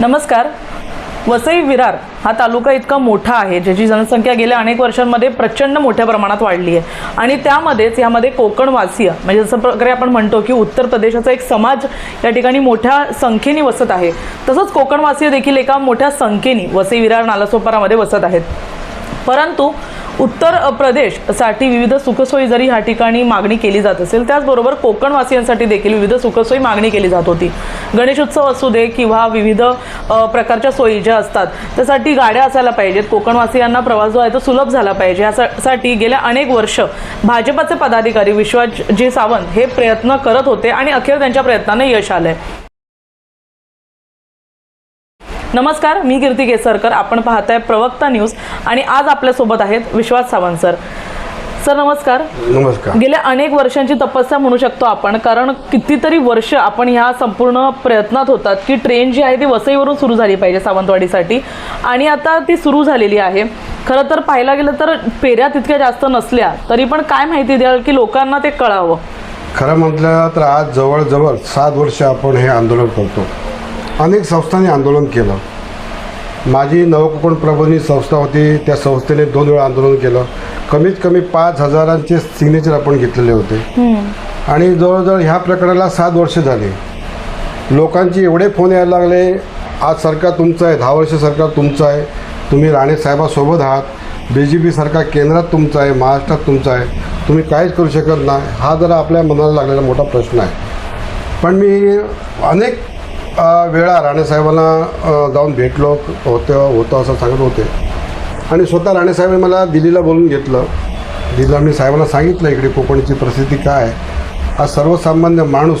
नमस्कार. वसई विरार हा तालुका इतका मोठा आहे ज्याची जनसंख्या गेल्या अनेक वर्षांमध्ये प्रचंड मोठ्या प्रमाणात वाढली आहे. आणि त्यामध्येच यामध्ये कोकणवासीय म्हणजे जसं प्रकारे आपण म्हणतो की उत्तर प्रदेशाचा एक समाज या ठिकाणी मोठ्या संख्येने वसत आहे. तसंच कोकणवासीय देखील एका मोठ्या संख्येने वसई विरार नालासोपारामध्ये वसत आहेत. परंतु उत्तर प्रदेशसाठी विविध सुखसोयी जरी ह्या ठिकाणी मागणी केली जात असेल त्याचबरोबर कोकणवासियांसाठी देखील विविध सुखसोयी मागणी केली जात होती. गणेशोत्सव असू दे किंवा विविध प्रकारच्या सोयी ज्या असतात त्यासाठी गाड्या असायला पाहिजेत. कोकणवासियांना प्रवास जो आहे तो सुलभ झाला पाहिजे. यासाठी गेल्या अनेक वर्ष भाजपचे पदाधिकारी विश्वजी सावंत हे प्रयत्न करत होते आणि अखेर त्यांच्या प्रयत्नाने यश आलंय. नमस्कार मी कीर्ती केसरकर. आपण पाहताय प्रवक्ता न्यूज आणि आज आपल्यासोबत आहेत विश्वास सावंत सर. सर नमस्कार. नमस्कार. गेल्या अनेक वर्षांची तपस्या म्हणू शकतो आपण कारण कितीतरी वर्ष आपण ह्या संपूर्ण प्रयत्नात होतात की ट्रेन जी आहे ती वसईवरून सुरू झाली पाहिजे सावंतवाडीसाठी. आणि आता ती सुरू झालेली आहे. खरं तर पाहायला गेलं तर फेऱ्या तितक्या जास्त नसल्या तरी पण काय माहिती द्याल की लोकांना ते कळावं? खरं म्हटलं तर आज जवळजवळ सात वर्ष आपण हे आंदोलन करतो. अनेक संस्थांनी आंदोलन केलं. माझी नवकोकण प्रबोधिनी संस्था होती त्या संस्थेने दोन वेळा आंदोलन केलं. कमीत कमी पाच हजारांचे सिग्नेचर आपण घेतलेले होते. आणि जवळजवळ ह्या प्रकरणाला सात वर्ष झाली. लोकांचे एवढे फोन यायला लागले आज सरकार तुमचं आहे दहा वर्ष सरकार तुमचं आहे. तुम्ही राणे साहेबासोबत आहात. बी जे पी सरकार केंद्रात तुमचं आहे महाराष्ट्रात तुमचं आहे. तुम्ही काहीच करू शकत नाही. हा जरा आपल्या मनाला लागलेला मोठा प्रश्न आहे. पण मी अनेक वेळा राणेसाहेबांना जाऊन भेटलो. होतं होतं असं सांगत होते. आणि स्वतः राणेसाहेबांनी मला दिल्लीला बोलून घेतलं. दिल्लीला मी साहेबांना सांगितलं इकडे कोकणची परिस्थिती काय आहे? आज सर्वसामान्य माणूस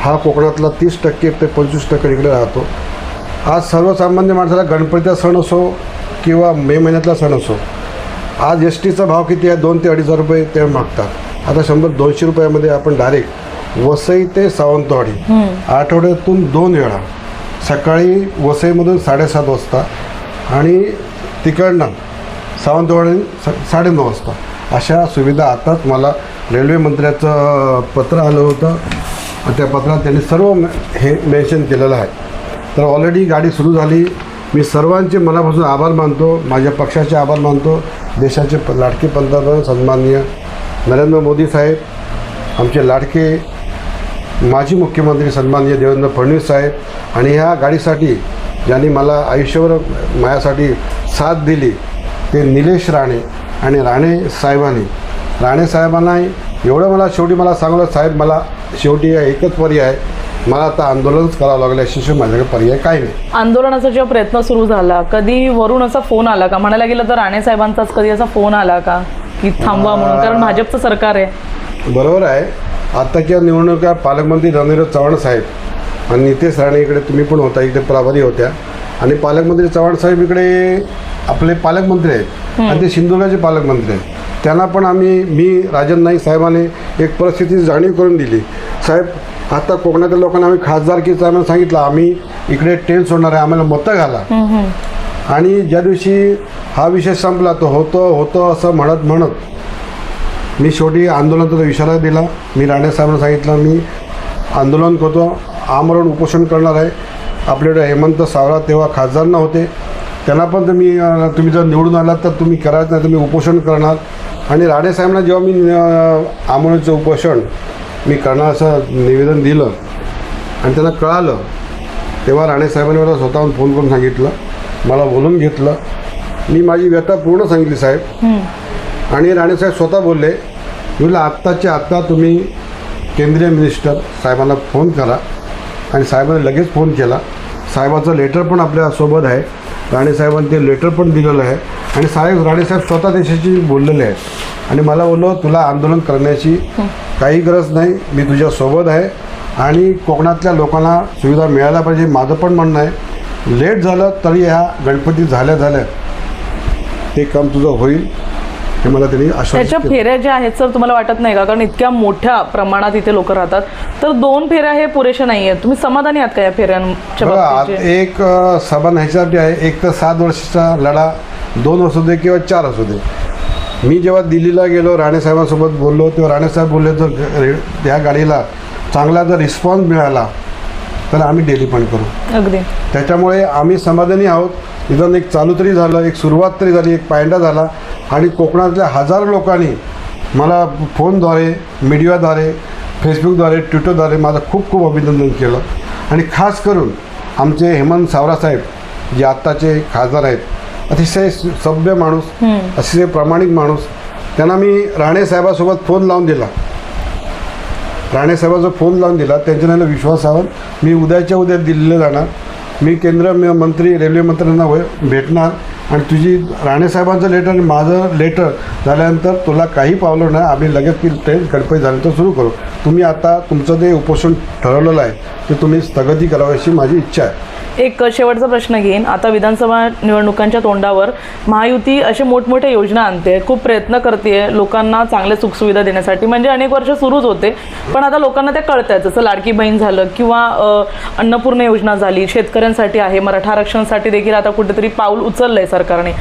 हा कोकणातला तीस टक्के ते पंचवीस टक्के इकडे राहतो. आज सर्वसामान्य माणसाला गणपतीचा सण असो किंवा मे महिन्यातला सण असो आज एस टीचा भाव किती आहे? दोन ते अडीच हजार रुपये ते मागतात. आता शंभर दोनशे रुपयामध्ये आपण डायरेक्ट वसई ते सावंतवाडी आठवड्यातून दोन वेळा. सकाळी वसईमधून साडेसात वाजता आणि तिकडनं सावंतवाडी स साडेनऊ वाजता. अशा सुविधा आताच मला रेल्वे मंत्र्याचं पत्र आलं होतं. त्या पत्रात त्यांनी सर्व हे मेन्शन केलेलं आहे. तर ऑलरेडी गाडी सुरू झाली. मी सर्वांचे मनापासून आभार मानतो. माझ्या पक्षाचे आभार मानतो. देशाचे लाडके पंतप्रधान सन्माननीय नरेंद्र मोदी साहेब आमचे लाडके माजी मुख्यमंत्री सन्माननीय देवेंद्र फडणवीस साहेब आणि ह्या गाडीसाठी ज्यांनी मला आयुष्यभर माझ्यासाठी साथ दिली ते निलेश राणे आणि राणे साहेबांनी. राणे साहेबांना एवढं मला शेवटी मला सांगलं साहेब मला शेवटी एकच पर्याय आहे. मला आता आंदोलनच करावं लागलं याशिवाय माझ्याकडे पर्याय काही नाही. आंदोलनाचा जेव्हा प्रयत्न सुरू झाला कधी वरून असा फोन आला का? म्हणायला गेलं तर राणे साहेबांचाच कधी असा फोन आला का? की थांबवा म्हणून कारण भाजपचं सरकार आहे. बरोबर आहे. आत्ताच्या निवडणुका पालकमंत्री रणवीर चव्हाण साहेब आणि नितेश राणे इकडे तुम्ही पण होता इकडे प्रभारी होत्या. आणि पालकमंत्री चव्हाण साहेब इकडे आपले पालकमंत्री आहेत आणि ते सिंधुदुर्गाचे पालकमंत्री आहेत. त्यांना पण आम्ही मी राजन नाईक साहेबांनी एक परिस्थिती जाणीव करून दिली. साहेब आता कोकणातील लोकांना आम्ही खासदारकीचं आम्हाला सांगितलं आम्ही इकडे ट्रेन सोडणार आहे आम्हाला मतं घाला. आणि ज्या दिवशी हा विषय संपला तो होतं होतं असं म्हणत म्हणत मी शेवटी आंदोलनाचा इशारा दिला. मी राणेसाहेबांना सांगितलं मी आंदोलन करतो आमरण उपोषण करणार आहे. आपल्याकडे हेमंत सावरा तेव्हा खासदार नव्हते त्यांना पण तुम्ही तुम्ही जर निवडून आलात तर तुम्ही करायचं नाही तर मी उपोषण करणार. आणि राणेसाहेबांना जेव्हा मी आमरणचं उपोषण मी करणार असं निवेदन दिलं आणि त्यांना कळालं तेव्हा राणेसाहेबांनी मला स्वतःहून फोन करून सांगितलं. मला बोलून घेतलं. मी माझी व्यथा पूर्ण सांगितली साहेब. आणि राणेसाहेब स्वतः बोलले तुला आत्ताच्या आत्ता तुम्ही केंद्रीय मिनिस्टर साहेबांना फोन करा. आणि साहेबांनी लगेच फोन केला. साहेबाचं लेटर पण आपल्यासोबत आहे. राणेसाहेबांनी ते लेटर पण दिलेलं आहे. आणि साहेब राणेसाहेब स्वतः देशाशी बोललेले आहेत. आणि मला बोललो तुला आंदोलन करण्याची काही गरज नाही. मी तुझ्यासोबत आहे. आणि कोकणातल्या लोकांना सुविधा मिळायला पाहिजे. माझं पण म्हणणं आहे लेट झालं तरी ह्या गणपती झाल्या झाल्या. ते काम तुझं होईल. हे मला त्यांनी त्याच्या. फेऱ्या ज्या आहेत सर तुम्हाला वाटत नाही का? कारण इतक्या मोठ्या प्रमाणात इथे लोक राहतात. तर दोन फेऱ्या हे पुरेशा नाही आहेत तुम्ही समाधानी आहात का या फेऱ्यांच्या? एक सभा ह्याच्यासाठी आहे. एक तर सात वर्षाचा लढा दोन असू दे किंवा चार असू दे. मी जेव्हा दिल्लीला गेलो राणेसाहेबांसोबत बोललो तेव्हा राणेसाहेब बोलले जर रे- त्या गाडीला चांगला जर रिस्पॉन्स मिळाला तर आम्ही डेली पण करू. अगदी. त्याच्यामुळे आम्ही समाधानी आहोत. निदान एक चालू तरी झालं एक सुरुवात तरी झाली एक पायंडा झाला. आणि कोकणातल्या हजारो लोकांनी मला फोनद्वारे मीडियाद्वारे फेसबुकद्वारे ट्विटरद्वारे माझं खूप खूप अभिनंदन केलं. आणि खास करून आमचे हेमंत सावरासाहेब जे आत्ताचे खासदार आहेत अतिशय सभ्य माणूस अतिशय प्रामाणिक माणूस त्यांना मी राणे साहेबासोबत फोन लावून दिला. राणे साहेबाचा फोन लावून दिला. त्यांच्या नावाला विश्वासावर मी उद्याच्या उद्या दिल्लीला जाणार. मी केंद्र मंत्री रेल्वे मंत्र्यांना भेटणार. आणि तुझी राणेसाहेबांचं लेटर आणि माझं लेटर झाल्यानंतर तुला काही पावलं नाही. आम्ही लगेच ती ट्रेन गणपती झाल्यानंतर सुरू करू. तुम्ही आता तुमचं जे उपोषण ठरवलेलं आहे ते तुम्ही स्थगिती करावी अशी माझी इच्छा आहे. एक शेवटचा प्रश्न घेईन. आता विधानसभा निवडणुकांच्या तोंडावर महायुती असे मोठमोठ्या योजना आणते. खूप प्रयत्न करते लोकांना चांगल्या सुखसुविधा देण्यासाठी. म्हणजे अनेक वर्ष सुरूच होते. पण आता लोकांना ते कळत आहेत. जसं लाडकी बहीण झालं किंवा अन्नपूर्ण अन्नपूर्णा योजना झाली. शेतकऱ्यांसाठी आहे. मराठा आरक्षणासाठी देखील आता कुठेतरी पाऊल उचललं आहे सरकारने.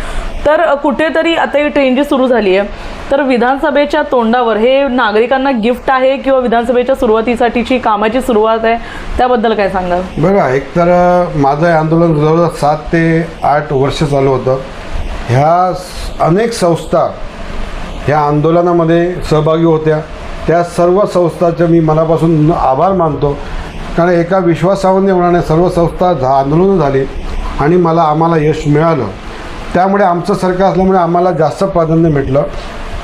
तर कुठेतरी आता ही ट्रेन जी सुरू झाली आहे तर विधानसभेच्या तोंडावर हे नागरिकांना गिफ्ट आहे किंवा विधानसभेच्या सुरुवातीसाठीची कामाची सुरुवात आहे त्याबद्दल काय सांगाल? बघा एकतर तर माझं हे आंदोलन जवळजवळ सात ते आठ वर्ष चालू होतं. ह्या अनेक संस्था ह्या आंदोलनामध्ये सहभागी होत्या. त्या सर्व संस्थाचे मी मनापासून आभार मानतो. कारण एका विश्वासावर होणाऱ्या सर्व संस्था झा आंदोलनं झाली आणि मला आम्हाला यश मिळालं. त्यामुळे आमचं सरकार असल्यामुळे आम्हाला जास्त प्राधान्य भेटलं.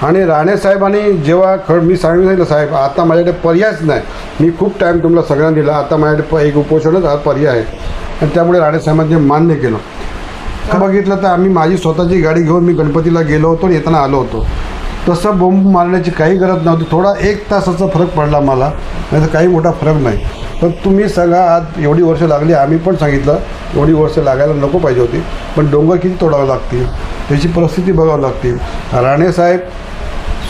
आणि राणे साहेबांनी जेव्हा खड मी सांगितलं साहेब आता माझ्याकडे पर्यायच नाही. मी खूप टाईम तुम्हाला सगळ्यांना दिला. आता माझ्याकडे प- एक उपोषणच हा पर्याय आहे. आणि त्यामुळे राणे साहेबांनी मान्य केलं. का बघितलं तर आम्ही माझी स्वतःची गाडी घेऊन मी गणपतीला गेलो होतो आणि येताना आलो होतो. तसं बोंब मारण्याची काही गरज नव्हती. थोडा एक तासाचा फरक पडला मला. नाही तर काही मोठा फरक नाही. पण तुम्ही सांगा आज एवढी वर्ष लागली आम्ही पण सांगितलं एवढी वर्ष लागायला नको पाहिजे होती. पण डोंगर किती तोडावं लागतील? त्याची परिस्थिती बघावं लागतील. राणे साहेब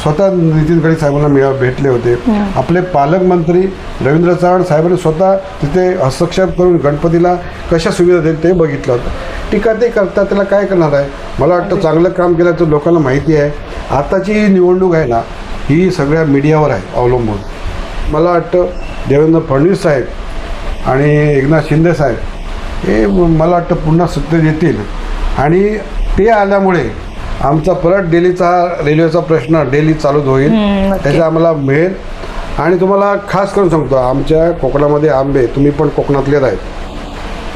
स्वतः नितीन गडे साहेबांना मिळा भेटले होते. आपले पालकमंत्री रवींद्र चव्हाण साहेबांनी स्वतः तिथे हस्तक्षेप करून गणपतीला कशा सुविधा देईल ते बघितलं होतं. टीका ते करतात त्याला काय करणार आहे? मला वाटतं चांगलं काम केल्याचं लोकांना माहिती आहे. आताची ही निवडणूक आहे ना ही सगळ्या मीडियावर आहे अवलंबून. मला वाटतं देवेंद्र फडणवीस साहेब आणि एकनाथ शिंदे साहेब हे मला वाटतं पुन्हा सत्तेत येतील. आणि ते आल्यामुळे आमचा परत डेलीचा रेल्वेचा प्रश्न डेली चालू होईल. त्याचा आम्हाला मिळेल. आणि तुम्हाला खास करून सांगतो आमच्या कोकणामध्ये आंबे तुम्ही पण कोकणातलेच आहेत.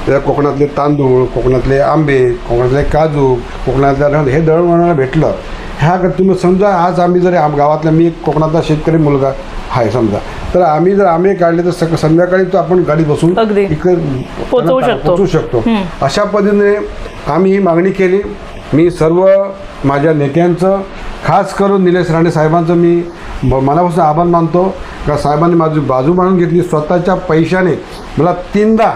त्या कोकणातले तांदूळ कोकणातले आंबे कोकणातले काजू कोकणातल्या रंग हे दळणवळणाला भेटलं. ह्या तुम्ही समजा आज आम्ही जर आम गावातला मी कोकणातला शेतकरी मुलगा आहे समजा. तर आम्ही जर आंबे काढले तर सक संध्याकाळी तो आपण गाडी बसून. इकडे. पोचवू शकतो. अशा पद्धतीने आम्ही ही मागणी केली. मी सर्व माझ्या नेत्यांचं खास करून निलेश राणे साहेबांचं मी ब- मनापासून आभार मानतो. का साहेबांनी माझी बाजू मांडून घेतली स्वतःच्या पैशाने मला तीनदा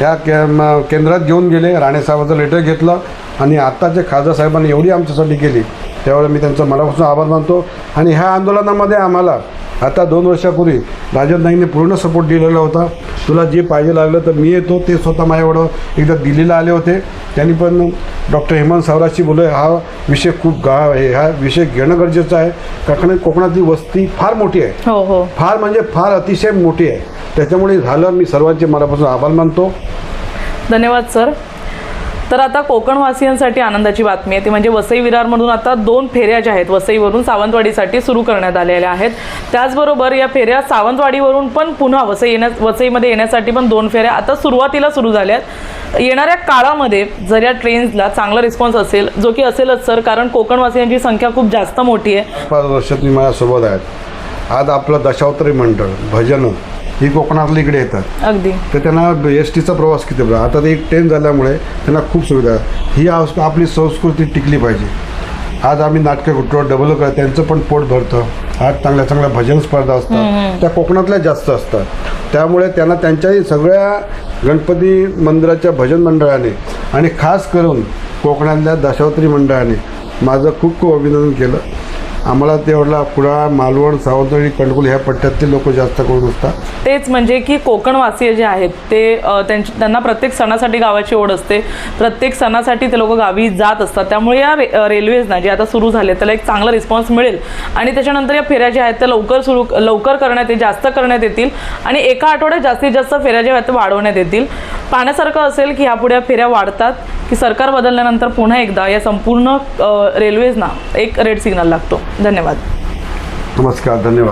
या के म- केंद्रात घेऊन गेले. राणे साहेबांचं लेटर घेतलं आणि आत्ताच्या खासदार साहेबांनी एवढी आमच्यासाठी केली त्यावेळेला मी त्यांचा मनापासून आभार मानतो. आणि ह्या आंदोलनामध्ये आम्हाला आता दोन वर्षापूर्वी राजन नाईकने पूर्ण सपोर्ट दिलेला होता. तुला जे पाहिजे लागलं तर मी येतो ते स्वतः माझ्याकडं एकदा दिल्लीला आले होते. त्यांनी पण डॉक्टर हेमंत सावराजशी बोलले हा विषय खूप गा आहे हा विषय घेणं गरजेचं आहे. कारण कोकणातली वस्ती फार मोठी आहे. हो हो. फार म्हणजे फार अतिशय मोठी आहे. त्याच्यामुळे झालं मी सर्वांचे मनापासून आभार मानतो. धन्यवाद सर. तर आता कोकणवासियांसाठी आनंदाची बातमी आहे. ती म्हणजे वसई विरारमधून आता दोन फेऱ्या ज्या आहेत वसईवरून सावंतवाडीसाठी सुरू करण्यात आलेल्या आहेत. त्याचबरोबर या फेऱ्या सावंतवाडीवरून पण पुन्हा वसई येण्या वसईमध्ये येण्यासाठी पण दोन फेऱ्या आता सुरुवातीला सुरू झाल्या आहेत. येणाऱ्या काळामध्ये जर या ट्रेन्सला चांगला रिस्पॉन्स असेल जो की असेलच सर कारण कोकणवासियांची संख्या खूप जास्त मोठी आहे. पाच वर्षात तुम्ही माझ्यासोबत आहेत. आज आपलं दशावतरी मंडळ भजनं ही कोकणातल्या इकडे येतात. अगदी. तर त्यांना एस टीचा प्रवास किती बरा? आता ते एक ट्रेन झाल्यामुळे त्यांना खूप सुविधा. ही आपली संस्कृती टिकली पाहिजे. आज आम्ही नाटकं कुठं डबल करत त्यांचं पण पोट भरतं. आज चांगल्या चांगल्या भजन स्पर्धा असतात. त्या कोकणातल्या जास्त असतात. त्यामुळे त्यांना त्यांच्याही सगळ्या गणपती मंदिराच्या भजन मंडळाने आणि खास करून कोकणातल्या दशावतारी मंडळाने माझं खूप खूप अभिनंदन केलं. आम्हाला तेवढा कुडाळ मालवण सावंतवाडी कंडकुल ह्या पट्ट्यातले लोक जास्त करून असतात. तेच म्हणजे की कोकणवासीय जे आहेत ते अ, त्यांची त्यांना प्रत्येक सणासाठी गावाची ओढ असते. प्रत्येक सणासाठी ते लोक गावी जात असतात. त्यामुळे या रे अ, रेल्वेजना जे आता सुरू झाले त्याला एक चांगला रिस्पॉन्स मिळेल. आणि त्याच्यानंतर या फेऱ्या ज्या आहेत त्या लवकर सुरू लवकर करण्यात येईल जास्त करण्यात येतील. आणि एका आठवड्यात जास्तीत जास्त फेऱ्या ज्या आहेत त्या वाढवण्यात येतील. पाहण्यासारखं असेल की ह्यापुढे या फेऱ्या वाढतात की सरकार बदलल्यानंतर पुन्हा एकदा या संपूर्ण अ, रेल्वेजना एक रेड सिग्नल लागतो. धन्यवाद। नमस्कार धन्यवाद।